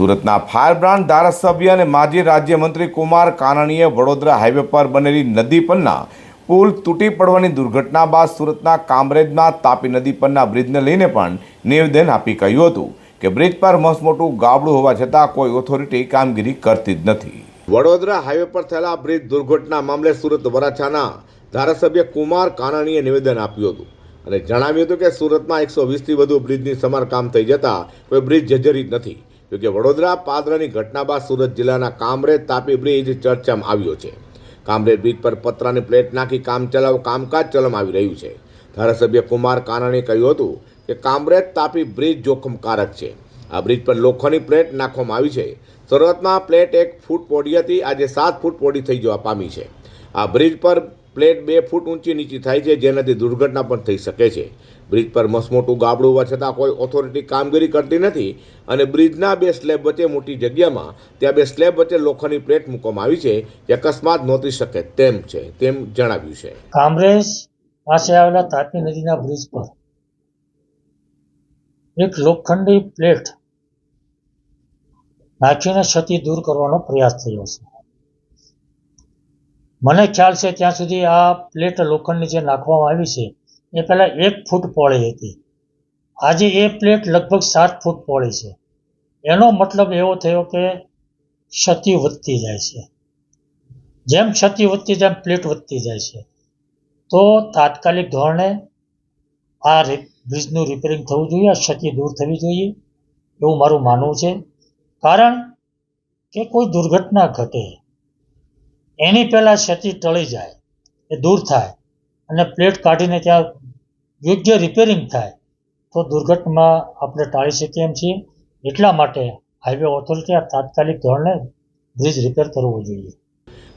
સુરતના fire brand ધારાસભ્ય અને માજી રાજ્યમંત્રી કુમાર કાનાણીએ વડોદરા હાઈવે પર બનેલી નદી પરના પુલ તૂટી પડવાની દુર્ઘટના બાદ સુરતના કામરેજના તાપી નદી પરના બ્રિજને લઈને પણ નિવેદન આપી કહ્યું હતું કે બ્રિજ પર મસમોટું ગાબડું હોવા છતાં કોઈ ઓથોરિટી કામગીરી કરતી જ નથી. વડોદરા હાઈવે પર થયેલા બ્રિજ દુર્ઘટના મામલે સુરત વરાછાના ધારાસભ્ય કુમાર કાનાણીએ નિવેદન આપ્યું હતું અને જણાવ્યું હતું કે સુરતમાં એકસો વીસથી વધુ બ્રિજની સમારકામ થઈ જતા કોઈ બ્રિજ જર્જરિત નથી. જોકે વડોદરા પાદરાની ઘટના બાદ સુરત જિલ્લાના કામરેજ તાપી બ્રિજ ચર્ચામાં આવ્યો છે. કામરેજ બ્રિજ પર પતરાની પ્લેટ નાખી કામ ચલાવ, કામકાજ ચલાવવામાં આવી રહ્યું છે. ધારાસભ્ય કુમાર કાનાણીએ કહ્યું હતું કે કામરેજ તાપી બ્રિજ જોખમકારક છે. આ બ્રિજ પર લોખંડની પ્લેટ નાખવામાં આવી છે. શરૂઆતમાં પ્લેટ એક ફૂટ પોડી હતી, આજે સાત ફૂટ પોડી થઈ જવા પામી છે. આ બ્રિજ પર પ્લેટ બે ફૂટ ઊંચી નીચી થાય છે, જેનાથી દુર્ઘટના પણ થઈ શકે છે. બ્રિજ પર મસમોટું ગાબડું હોવા છતાં કોઈ ઓથોરિટી કામગીરી કરતી નથી અને બ્રિજના બે સ્લેબ વચ્ચે મોટી જગ્યામાં ત્યાં બે સ્લેબ વચ્ચે લોખંડની પ્લેટ મૂકવામાં આવી છે, જે અકસ્માત નોંધી શકે તેમ છે, તેમ જણાવ્યું છે. કામરેજ પાસે આવેલા તાપી નદીના બ્રિજ પર એક લોખંડી પ્લેટ નાખીને ક્ષતિ દૂર કરવાનો પ્રયાસ થયો છે. મને ખ્યાલ છે ત્યાં સુધી આ પ્લેટ લોખંડની જે નાખવામાં આવી છે, એ પહેલાં એક ફૂટ પહોળી હતી. આજે એ પ્લેટ લગભગ સાત ફૂટ પહોળી છે. એનો મતલબ એવો થયો કે ક્ષતિ વધતી જાય છે. જેમ ક્ષતિ વધતી જેમ પ્લેટ વધતી જાય છે. તો તાત્કાલિક ધોરણે આ બ્રિજનું રિપેરિંગ થવું જોઈએ ક્ષતિ દૂર થવી જોઈએ, એવું મારું માનવું છે. કારણ કે કોઈ દુર્ઘટના ઘટે એની પહેલાં ક્ષતિ ટળી જાય, એ દૂર થાય અને પ્લેટ કાઢીને ત્યાં યોગ્ય રિપેરિંગ થાય, તો દુર્ઘટના આપણે ટાળી શકીએ એમ છીએ. એટલા માટે હાઈવે આ તાત્કાલિક ધોરણે બ્રિજ રિપેર કરવો જોઈએ.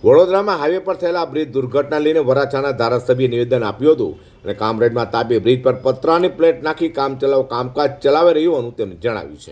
વડોદરામાં હાઈવે પર થયેલા બ્રિજ દુર્ઘટના લઈને વરાછાના ધારાસભ્યે નિવેદન આપ્યું હતું અને કામરેડમાં તાપી બ્રિજ પર પતરાની પ્લેટ નાખી કામ ચલાવ કામકાજ ચલાવી રહ્યું હોવાનું તેમણે જણાવ્યું છે.